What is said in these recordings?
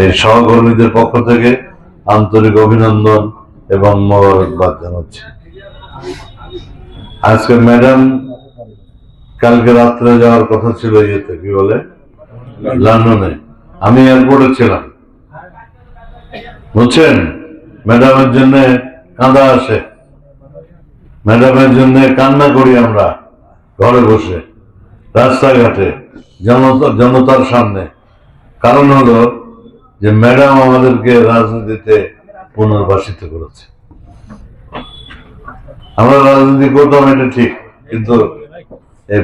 এই সহকর্মীদের পক্ষ থেকে আন্তরিক অভিনন্দন এবং মোবারকবাদ জানাচ্ছি। আজকে ম্যাডাম, কালকে রাত্রে যাওয়ার কথা ছিল ইয়েতে, কি বলে? লন্ডনে। আমি এয়ারপোর্টে ছিলাম। বুঝছেন? ম্যাডামের জন্য কাঁদা আসে। ম্যাডামের জন্য কান্না করি আমরা, ঘরে বসে, রাস্তাঘাটে, জনতা জনতার সামনে। কারণ হলো যে ম্যাডাম আমাদেরকে রাজনীতিতে পুনর্বাসিত করেছে। আমরা রাজনীতি করতাম, এটা ঠিক, কিন্তু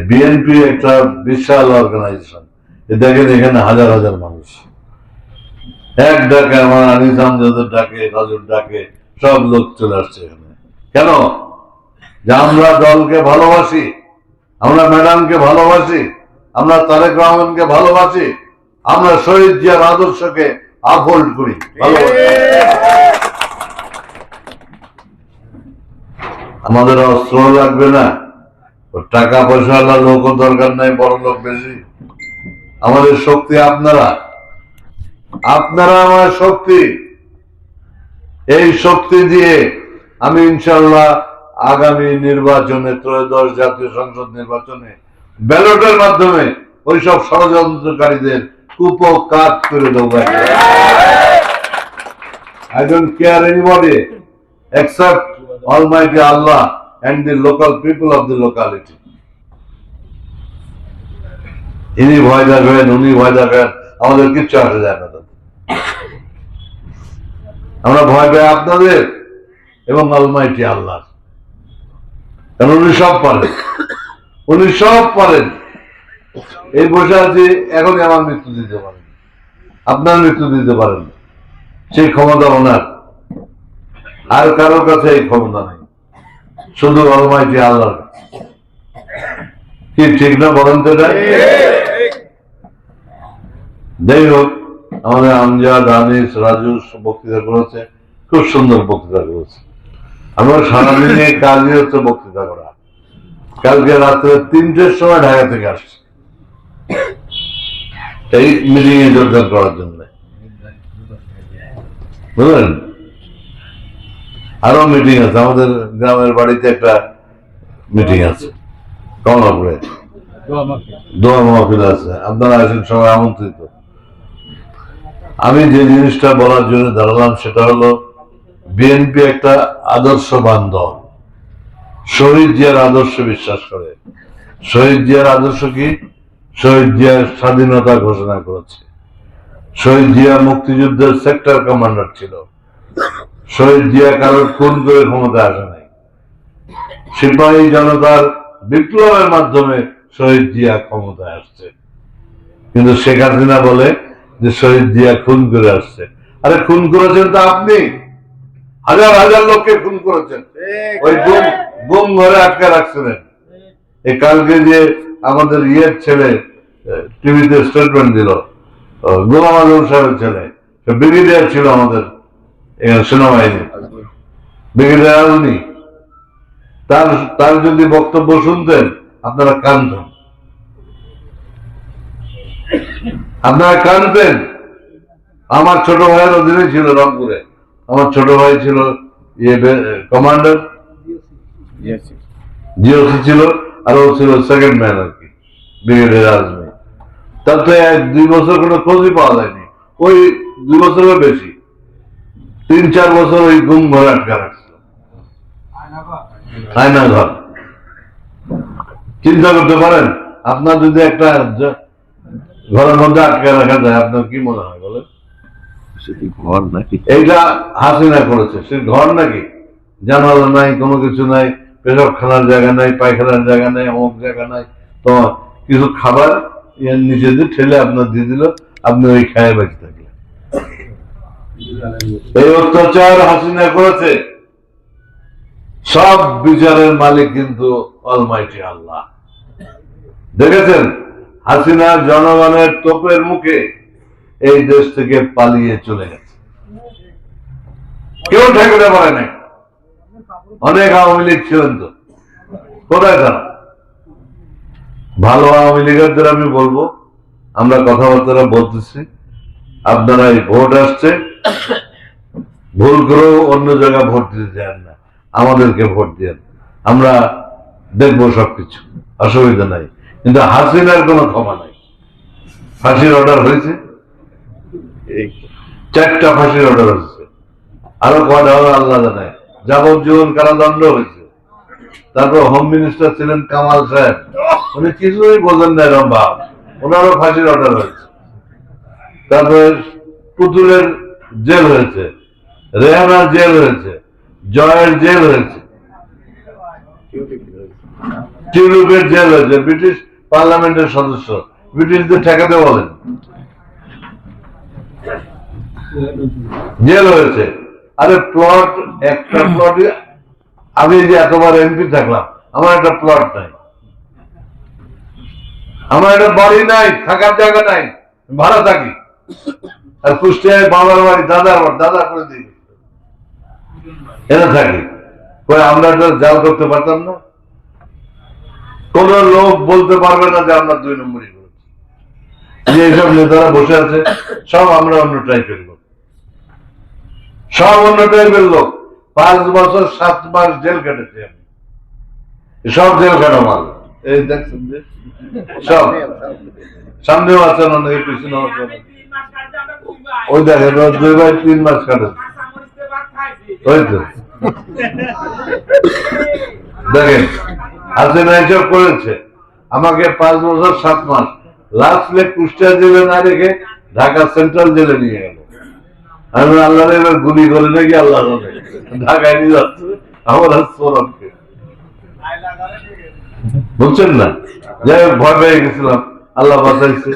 বিএনপি একটা বিশাল অর্গানাইজেশন দেখেন এখানে হাজার হাজার মানুষ। এক ডাকে আমার আনিস আমজাদের ডাকে, রাজুর ডাকে, সব লোক চলে আসছে এখানে। কেন? যে আমরা দলকে ভালোবাসি, আমরা ম্যাডামকে ভালোবাসি, আমরা তারেক রহমানকে ভালোবাসি আমরা শহীদ জিয়ার আদর্শকে আপহোল্ড করি। আমাদের অস্ত্র লাগবে না। টাকা পয়সা আল্লাহ লোক দরকার নাই, বড় লোক বেশি। আমাদের শক্তি আপনারা। আপনারা আমার শক্তি। এই শক্তি দিয়ে আমি ইনশাল্লাহ আগামী নির্বাচনে ত্রয়োদশ জাতীয় সংসদ নির্বাচনে ব্যালটের মাধ্যমে ওইসব ষড়যন্ত্রকারীদের কুপকাত করে দেবো। I don't care anybody except Almighty Allah and the local people of the locality. ইনি ভয় দেখাবেন উনি ভয় দেখাবেন আমাদের কিচ্ছু আসে যায় না আমরা ভয় পাই আপনাদের এবং অলমাইটি আল্লাহ কারণ উনি সব পারেন। উনি সব পারেন। এই বসে আছি, এখনই আমার মৃত্যু দিতে পারেন। আপনার মৃত্যু দিতে পারেন। সেই ক্ষমতা ওনার। আর কারোর কাছে এই ক্ষমতা নেই। শুধু অলমাইটি আল্লাহর কি ঠিক না বলেন তো এটা? যাই হোক, আমাদের আমজাদ, আনিস, রাজু বক্তৃতা করেছে। খুব সুন্দর বক্তৃতা করেছে। আমার সারাদিনে কাজই হচ্ছে বক্তৃতা করা। কালকে রাত্রে তিনটের সময় ঢাকা থেকে আসছে। এই মিটিং যোগদান করার জন্য। বুঝলেন? আরও মিটিং আছে। আমাদের গ্রামের বাড়িতে একটা মিটিং আছে। কমলাপুরে। দোয়া মাহফিল আছে। আপনারা আসেন, সবাই আমন্ত্রিত। আমি যে জিনিসটা বলার জন্য দাঁড়ালাম, সেটা হলো বিএনপি একটা আদর্শবান দল শহীদ জিয়ার আদর্শ বিশ্বাস করে। শহীদ জিয়ার আদর্শ কি? শহীদ জিয়ার স্বাধীনতা ঘোষণা করেছে। শহীদ জিয়া মুক্তিযুদ্ধের সেক্টর কমান্ডার ছিল। শহীদ জিয়া কারোর খুন করে ক্ষমতা আসে নাই। সিপাহী জনতার বিপ্লবের মাধ্যমে শহীদ জিয়া ক্ষমতায় আসছে। কিন্তু শেখ হাসিনা বলে যে শহীদ জিয়া খুন করে আসছে। আরে খুন করেছেন তো আপনি। হাজার হাজার লোককে খুন করেছেন। ওই গুম ঘরে আটকে রাখছিলেন। এই কালকে যে আমাদের ইয়ের ছেলে টিভিতে স্টেটমেন্ট দিল গোলাম আজম সাহেবের ছেলে সে ব্রিগেডিয়ার ছিল আমাদের এখানে সেনাবাহিনী ব্রিগেডিয়ার আজনি তার তার যদি বক্তব্য শুনতেন আপনারা কানতেন। আপনারা কানতেন? আমার ছোট ভাইয়ের অধীনে ছিল রংপুরে। আমার ছোট ভাই ছিল ইয়ে কমান্ডার। জিওসি ছিল। আর ও ছিল সেকেন্ড ম্যান আর কি ব্রিগেডিয়ার আজমি তার তো দুই বছর কোনো খোঁজই পাওয়া যায়নি। ওই দুই বছরের বেশি। তিন চার বছর ওই গুম ঘরে আটকা রাখছিল। আয়না ঘর। চিন্তা করতে পারেন আপনার যদি একটা ঘরের মধ্যে আটকে রাখা যায় আপনার কি মনে হয় বলেন? ঘর নাকি? এইটা হাসিনা করেছে। সে ঘর নাকি? জানালা নাই কোনো কিছু নাই। পেশাব খানার জায়গা নাই, পায়খানার জায়গা নাই, অমুক জায়গা নাই। তো কিছু খাবার নিচে দিয়ে ঠেলে আপনার দিয়ে দিল, আপনি ওই খায় বেঁচে থাকলেন। এই অত্যাচার হাসিনা করেছে। সব বিচারের মালিক কিন্তু অলমাইটি আল্লাহ দেখেছেন? হাসিনা জনগণের তোপের মুখে এই দেশ থেকে পালিয়ে চলে গেছে। কেউ ঠেকাতে পারে নাই। অনেক আওয়ামী লীগ ছিলেন তো কোথায় তারা? ভালো আওয়ামী লীগেরদের আমি বলব, আমরা কথাবার্তা বলতেছি। আপনারা এই ভোট আসছে, ভুল করেও অন্য জায়গায় ভোট দিতে চান না। আমাদেরকে ভোট দেন। আমরা দেখব সবকিছু, অসুবিধা নাই। কিন্তু হাসিনার কোনো ক্ষমা নাই। ফাঁসির অর্ডার হয়েছে। চারটা ফাঁসির অর্ডার হয়েছে। আরও কয়টা হবে আল্লাহ জানে। যাবজ্জীবন কারাদণ্ড হয়েছে। তারপর হোম মিনিস্টার ছিলেন কামাল সাহেব। উনি কিছুই বোঝেন না এরকম ভাব ওনারও ফাঁসির অর্ডার হয়েছে। তারপরে পুতুলের জেল হয়েছে। রেহানার জেল হয়েছে। জয়ের জেল হয়েছে। টিউলিপের জেল হয়েছে। ব্রিটিশ পার্লামেন্টের সদস্য। ব্রিটিশদের ঠেকাতে বলেন। জেল হয়েছে। আরে প্লট একটা প্লট আমি যে এতবার এমপি থাকলাম আমার একটা প্লট নাই। আমার একটা বাড়ি নাই থাকার জায়গা নাই ভাড়া থাকি। আর কুষ্টিয়ায় বাবার বাড়ি দাদার বাড়ি দাদা করে দিই এনে থাকি। আমরা তো জাল করতে পারতাম না। কোন লোক বলতে পারবে না যে আমরা দুই নম্বরই করেছি। যে এইসব নেতারা বসে আছে সব আমরা অন্য টাইপের লোক। সব অন্য টাইপের লোক পাঁচ বছর সাত মাস জেল কেটেছি আমি। সব জেল কাটা মাল। এই দেখছেন যে সব। সামনেও আছেন অনেকে পিছনেও আছেন ওই দেখেন দুই ভাই তিন মাস কাটেছে ওই তো। দেখেন হাসিনা এসব করেছে। আমাকে পাঁচ বছর সাত মাস। লাস্ট লেগ কুষ্টিয়া জেলে না রেখে ঢাকা সেন্ট্রাল জেলে নিয়ে গেল। আমি আল্লাহ এবার গুলি করে নাকি আল্লাহ। ঢাকায় নিয়ে যাচ্ছে। আমার আর সৌরভকে বুঝছেন না? যাই ভয় পেয়ে গেছিলাম। আল্লাহ বাঁচাইছে।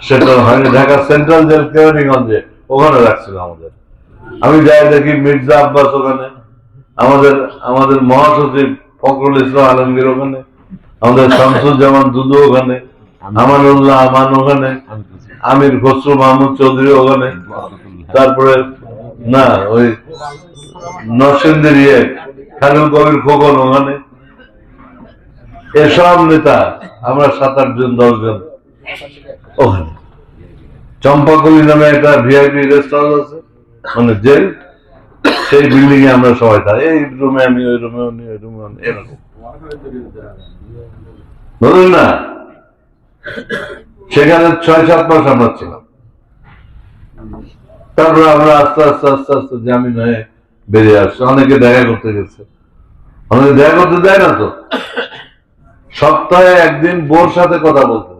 সেটা হয়নি। ঢাকা সেন্ট্রাল জেল কেরানীগঞ্জে। ওখানে রাখছিল আমাদের। আমি যাই দেখি মির্জা আব্বাস ওখানে। আমাদের আমাদের মহাসচিব ফখরুল ইসলাম আলমগীর ওখানে। আমাদের শামসুজ্জামান দুদু ওখানে। আমানুল্লাহ, আমান ওখানে আমির খসরু মাহমুদ চৌধুরী ওখানে। তারপরে, না, ওই নরসিংদীর ইয়ে খালিল কবির খোকন ওখানে। এসব নেতা, আমরা সাত, আট জন, দশ জন ওখানে। চম্পাকলি নামে একটা ভিআইপি রেস্টুরেন্ট আছে মানে জেল সেই বিল্ডিং এ আমরা সবাই থাকি। এই রুমে আমি, ওই রুমে উনি ওই রুমে এরকম। বুঝলেন না? সেখানে ছয়, সাত মাস আমরা ছিলাম। তারপরে আমরা আস্তে আস্তে আস্তে আস্তে জামিন হয়ে বেরিয়ে আসছি। অনেকে দেখা করতে গেছে। অনেকে দেখা করতে দেয় না তো? সপ্তাহে একদিন বোর সাথে কথা বলতে।